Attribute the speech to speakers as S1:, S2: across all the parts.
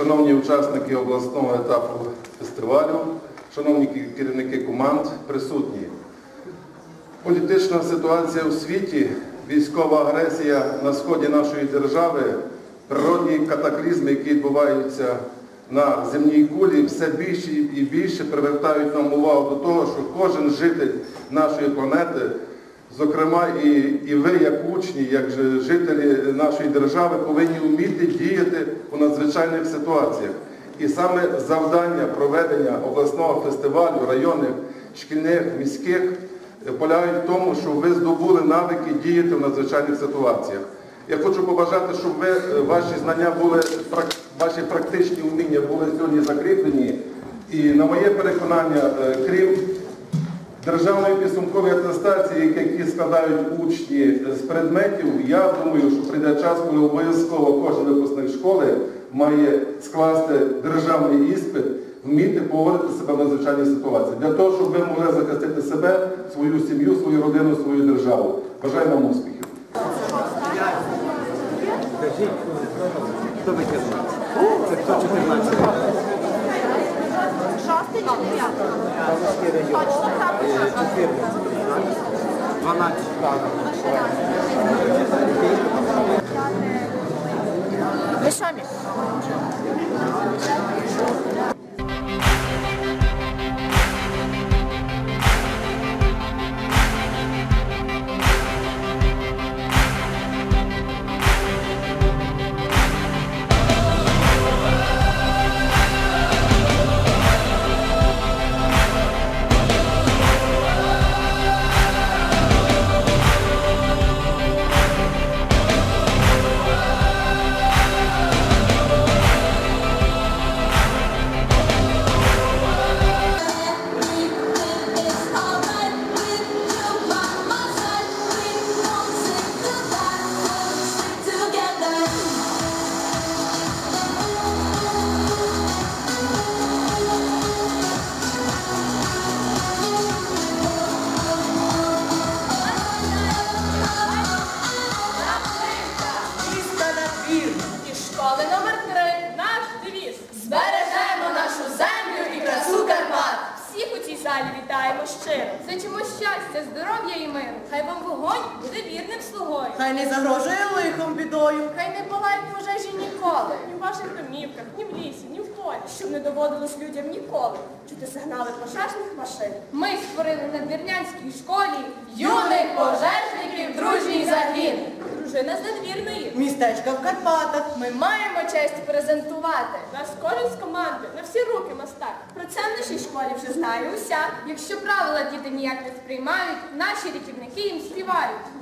S1: шановні учасники обласного етапу фестивалю, шановні керівники команд, присутні. Політична ситуація у світі, військова агресія на сході нашої держави, природні катаклізми, які відбуваються на земній кулі, все більше і більше привертають нам увагу до того, що кожен житель нашої планети, зокрема і, і ви, як учні, як жителі нашої держави, повинні вміти діяти у надзвичайних ситуаціях. І саме завдання проведення обласного фестивалю районних, шкільних, міських полягають в тому, щоб ви здобули навики діяти в надзвичайних ситуаціях. Я хочу побажати, щоб ви, е, ваші знання були, ваші практичні вміння були сьогодні закріплені. І на моє переконання, е, крім державної підсумкової атестації, які складають учні з предметів, я думаю, що прийде час, коли обов'язково кожен випускник школи має скласти державний іспит, вміти поводити себе в надзвичайній ситуації, для того, щоб ви могли захистити себе, свою сім'ю, свою родину, свою державу. Бажаю вам успіхів.
S2: Це хто 14?
S3: Шостий чи
S4: Хай
S5: не загрожує лихом бідою.
S4: Хай не палають пожежі ніколи, ні в ваших домівках, ні в лісі, ні в полі, щоб не доводилось людям ніколи чути сигнали пожежних машин. Ми створили на Двірнянській школі юних пожежників дружній загін. Дружина з надвірної.
S5: Містечка в Карпатах.
S4: Ми маємо честь презентувати. Кожен з команди на всі руки мастак. Про це в нашій школі вже знає уся. Якщо правила діти ніяк не сприймають, наші рятівники їм співають.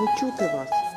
S5: Не чути вас.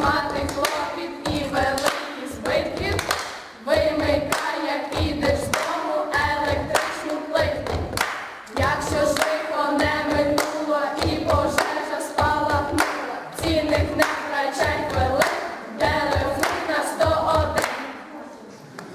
S4: Мати хлопіт і великі збитки, вимикай, як підеш з дому електричну плитку. Якщо ж лихо не минуло і пожежа спалахнула, цінних не втрачай хвилин, телефон на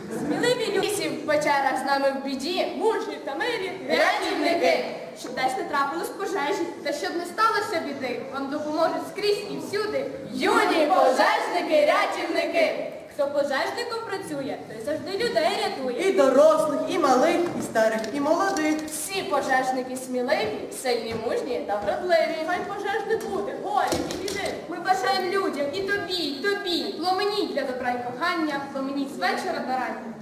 S4: 101. Сміливі лісі в печерах з нами в біді, мужні та милі рятівники. Щоб десь не трапилось пожежі, та щоб не сталося біди, вам допоможуть скрізь і всюди юні пожежники, рятівники.
S6: Хто пожежником працює, той завжди людей рятує.
S2: І дорослих, і малих, і старих, і молодих.
S6: Всі пожежники сміливі, сильні, мужні та вродливі.
S4: Хай пожежник буде, горі і біди.
S6: Ми бажаємо людям і тобі, і тобі. Пломеніть для добра й кохання, пломеніть з вечора до рання.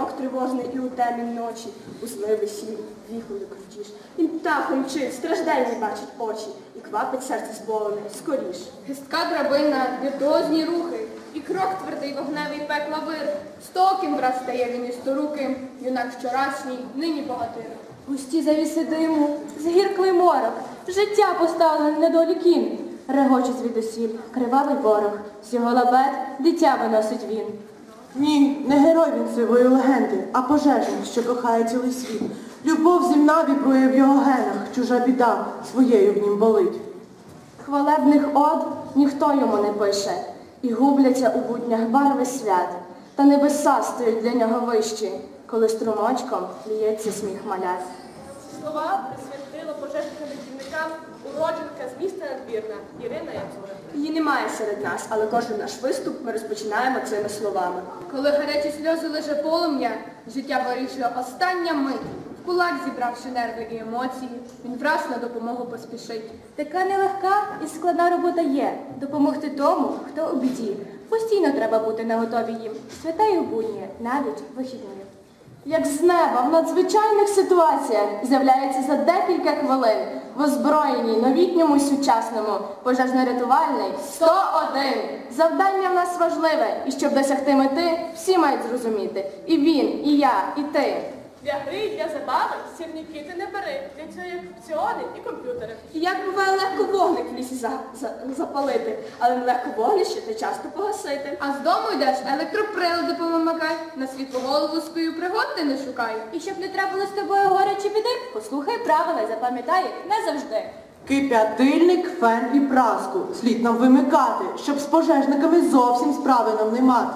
S7: Дзвінок тривожний і у темні ночі, узли весіль, віхою крутіш. Він птахом мчить, страждань не бачить очі, і квапить серце зболене, скоріш.
S6: Гистка драбина, віртуозні рухи, і крок твердий вогневий пекла вир. Стоким враз стає він із сторуким, юнак вчорашній, нині богатир.
S5: Густі завіси диму, згірклий морок, життя поставлене недолікін. Регоче звідусіль, кривавий ворог, з його лабет дитя виносить він.
S2: Ні, не герой він сивої легенди, а пожежник, що кохає цілий світ. Любов зімна вібрує в його генах, чужа біда своєю в нім болить.
S5: Хвалебних од ніхто йому не пише, і губляться у буднях барви свят, та небеса стають для нього вищі, коли струмочком ліється сміх малят.
S4: Слова присвятила пожежним рятівникам уродженка з міста Надвірна Ірина Яцура.
S7: Її немає серед нас, але кожен наш виступ ми розпочинаємо цими словами.
S6: Коли гарячі сльози лише полум'я, життя вирішує остання мить. В кулак зібравши нерви і емоції, він враз на допомогу поспішить.
S5: Така нелегка і складна робота є допомогти тому, хто у біді. Постійно треба бути наготові їм, свята й у будні, навіть вихідні. Як з неба в надзвичайних ситуаціях з'являється за декілька хвилин в озброєній новітньому сучасному пожежно-рятувальний 101. Завдання в нас важливе, і щоб досягти мети, всі мають зрозуміти. І він, і я, і ти.
S4: Для гри, і для забави сірники ти не бери. Для цього є функціони і комп'ютери.
S7: І як буває легко вогник в лісі за, за- запалити, але нелегко вогнище та часто погасити.
S6: А з дому йдеш, електроприлади помагай, на світлу голову скою пригод ти не шукай.
S5: І щоб не трапилось з тобою горе чи біди, послухай правила і запам'ятай їх не завжди.
S2: Кип'ятильник, фен і праску слід нам вимикати, щоб з пожежниками зовсім справи нам не мати.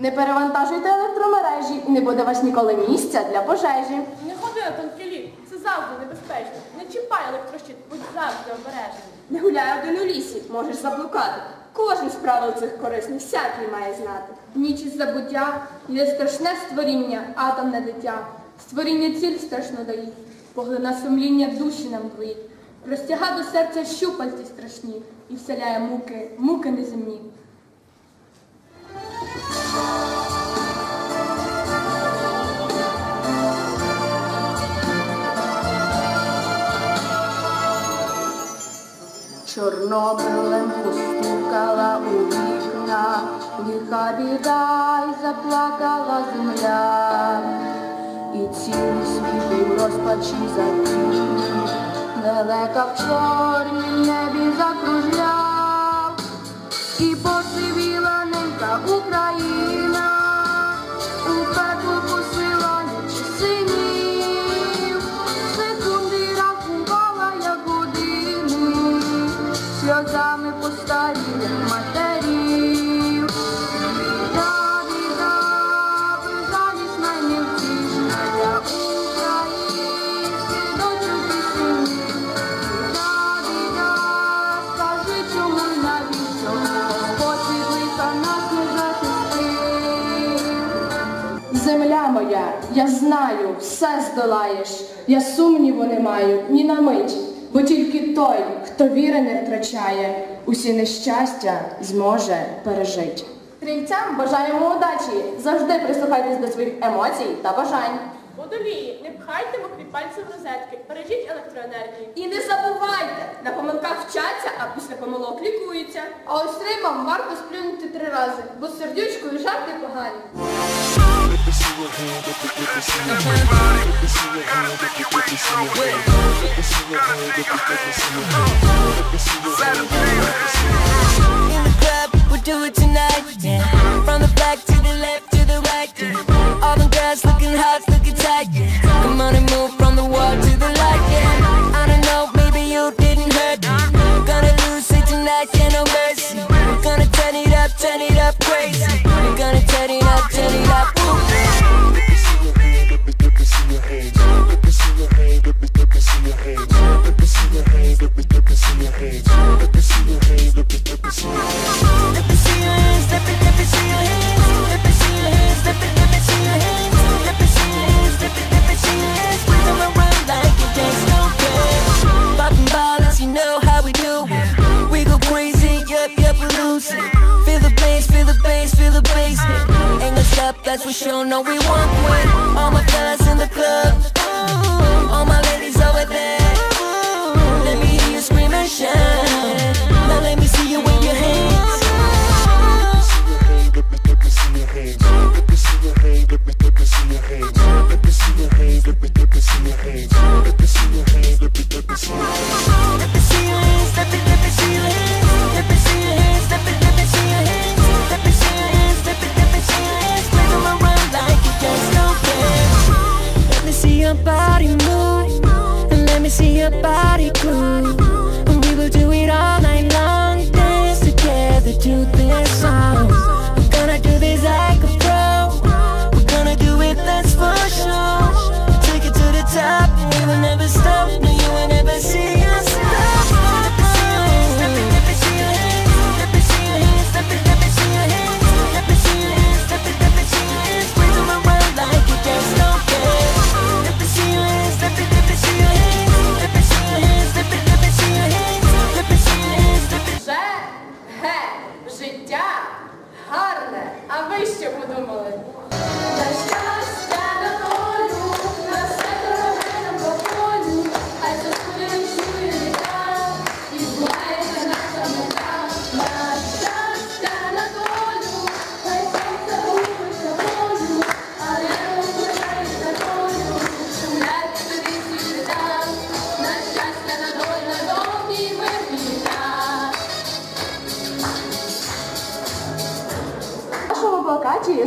S5: Не перевантажуйте електромережі і не буде вас ніколи місця для пожежі.
S4: Не ходи на тонкий лід, це завжди небезпечно. Не чіпай електрощит, будь завжди обережний.
S7: Не гуляй один у лісі, можеш заблукати. Кожен з правил цих корисних всякий має знати.
S6: Ніч із забуття є страшне створіння, атомне дитя. Створіння ціль страшно дають, поглина сумління душі нам двоїть. Простяга до серця щупальці страшні і вселяє муки, муки неземні.
S5: Чорнобилем постукала у вікна, лиха біда й заплакала земля, і цілий світ у розпачі затік, далека в чорнім небі закружляв, знаю, все здолаєш, я сумніву не маю ні на мить, бо тільки той, хто віри не втрачає, усі нещастя зможе пережити. Стрільцям бажаємо удачі, завжди прислухайтесь до своїх емоцій та бажань.
S4: Водолії, не пхайте мокрі пальці в розетки, бережіть електроенергію.
S6: І не забувайте, на помилках вчаться, а після помилок лікуються. А ось рибам варто сплюнути три рази, бо сердючкою жарти погані.
S3: In the club, we'll do it tonight. Yeah. From the back to the left to the right. Yeah. All them girls looking hot, we should know we want one. All my fellas in the club.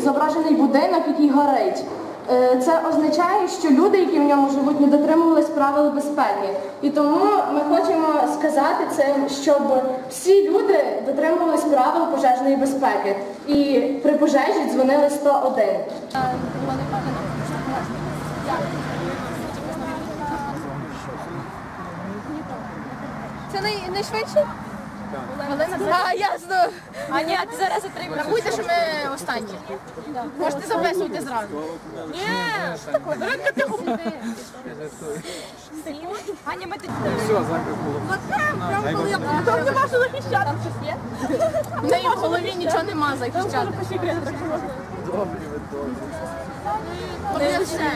S7: Зображений будинок, який горить. Е, Це означає, що люди, які в ньому живуть, не дотримувались правил безпеки. І тому ми хочемо сказати цим, щоб всі люди дотримувались правил пожежної безпеки. І при пожежі дзвонили 101.
S8: Це най, найшвидше? А, ясно. А ні, ти зараз отримаєш. Рахуйте, що ми останні. Можете записувати зразу. Ні, що таке? Дорога Аня, ми тут...
S9: Все, закрив було.
S8: Там нема що захищати. Щось є? В неї в голові нічого нема захищати.
S9: Добрі ви добрі.
S8: Не все.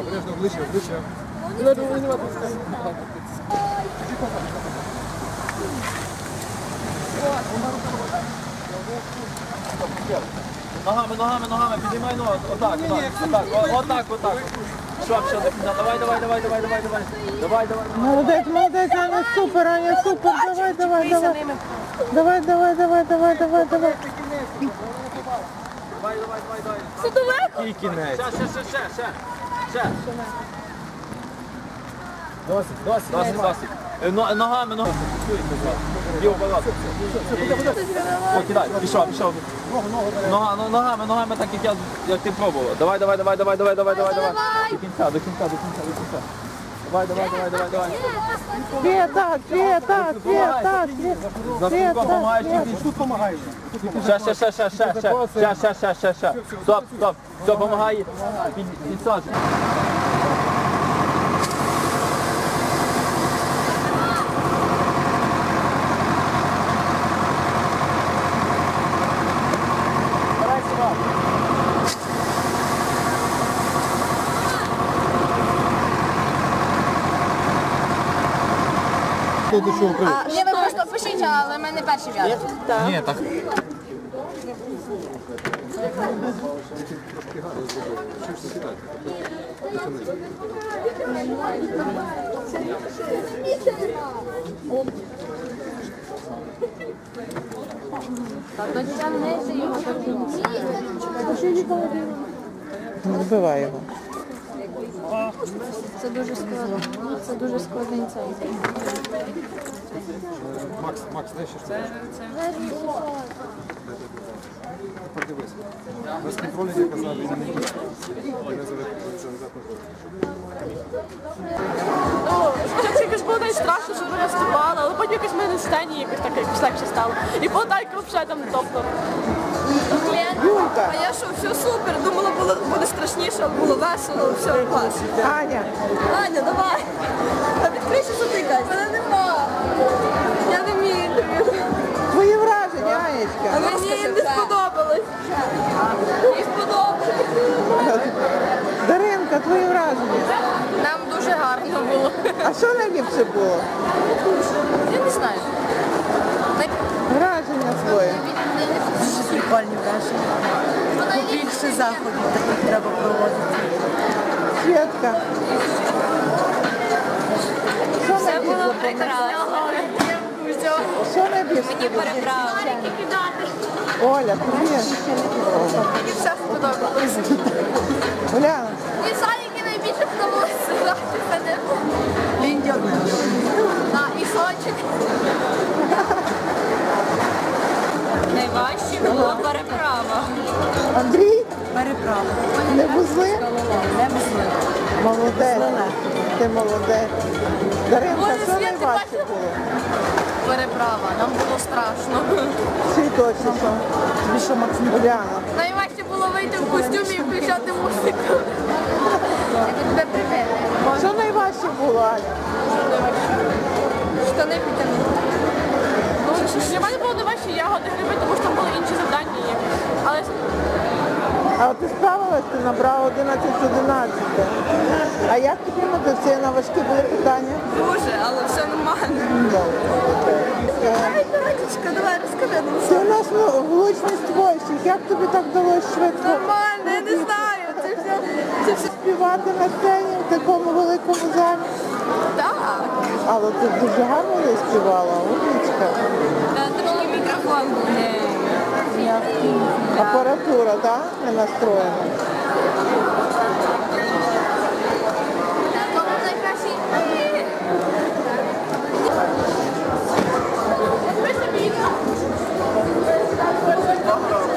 S9: Обережно, обличчя, обличчя.
S10: Ногами, ногами, ногами, підіймай ногу. Отак, отак, отак, отак, отак. Що, що, давай, давай, давай, давай, давай, давай. Давай, давай.
S2: Молодець, молодець, Аня, супер, Аня, супер, давай, давай, давай. Давай, давай, давай, давай, давай, давай.
S10: Давай, давай, давай, давай.
S8: Це далеко.
S9: І кінець.
S10: Ще, ще, ще, ще, ще. Ще.
S9: Досить, досить.
S10: Досить, досить. Е, Ногами, ногами. Ліво, будь ласка. О, кидай, пішов, пішов. Нога, ну, ногами, ногами, так як я, як ти пробував. Давай, давай, давай, давай, давай, давай, давай, давай. До кінця, до кінця, до кінця, до кінця. Давай, давай, давай, давай, давай.
S2: Света, Света, Света,
S10: За
S2: Света.
S10: помагаєш.
S9: Тут помагай.
S10: Ще, ще, ще, ще, ще, ще, ще, ще, ще, ще, ще. Стоп, стоп. Все, помагай. прийшли до чого привід?
S8: Ні, ви просто пишіть, але ми не перші в'яжемо.
S9: Ні, так.
S8: Дотягнете.
S2: Ну, вбивай його.
S8: Це дуже складно. Це дуже складний цей.
S9: Макс, Макс, дай ще щось. Подивись. Без контролю я казав, він не
S4: спочатку якось було навіть страшно, що ми виступали, але потім якось ми на сцені якось так якось легше стало. І Полтайка взагалі там топно.
S2: Юлька,
S4: А я що, все супер, думала, було, буде страшніше, було весело, все клас.
S2: Аня,
S4: Аня, давай. А відкрийся, що ти кажеш. Мене нема. Я не вмію тобі.
S2: твої враження, Анечка.
S4: А мені не сподобалось. Мені сподобалось.
S2: Даринка, твої враження.
S8: Нам дуже гарно було.
S2: А що найліпше було?
S8: Я не знаю.
S2: Враження своє.
S8: Дуже прикольні враження. Більше заходів таких треба проводити.
S2: Свєтка. Що
S8: Все
S2: найбільше
S8: було
S2: запам'яталося?
S8: прекрасно.
S2: Що найбільше?
S8: Мені переправили.
S2: Оля, тобі. Точно. Тобі що, Максим?
S8: Найважче було вийти в костюмі і включати музику. Тебе.
S2: Що найважче було, Аня?
S8: Штани підтягнути.
S4: Ну, для мене було не важче ягоди гриби, тому що там були інші завдання є. Але
S2: А ти справилась, ти набрала 11 з 11. А як тобі медицина? Важкі були питання?
S4: дуже, але все нормально.
S2: Е,
S4: Радічка, давай розкажи нам.
S2: Це у нас ну, влучність двойщик. Як тобі так вдалося швидко
S4: Нормально, я не знаю. Це все, це все
S2: співати на сцені в такому великому залі?
S4: так.
S2: Але ти дуже гарно не співала, умничка.
S8: Трошки мікрофон був не...
S2: Апаратура, так? Не настроєна. Não, não.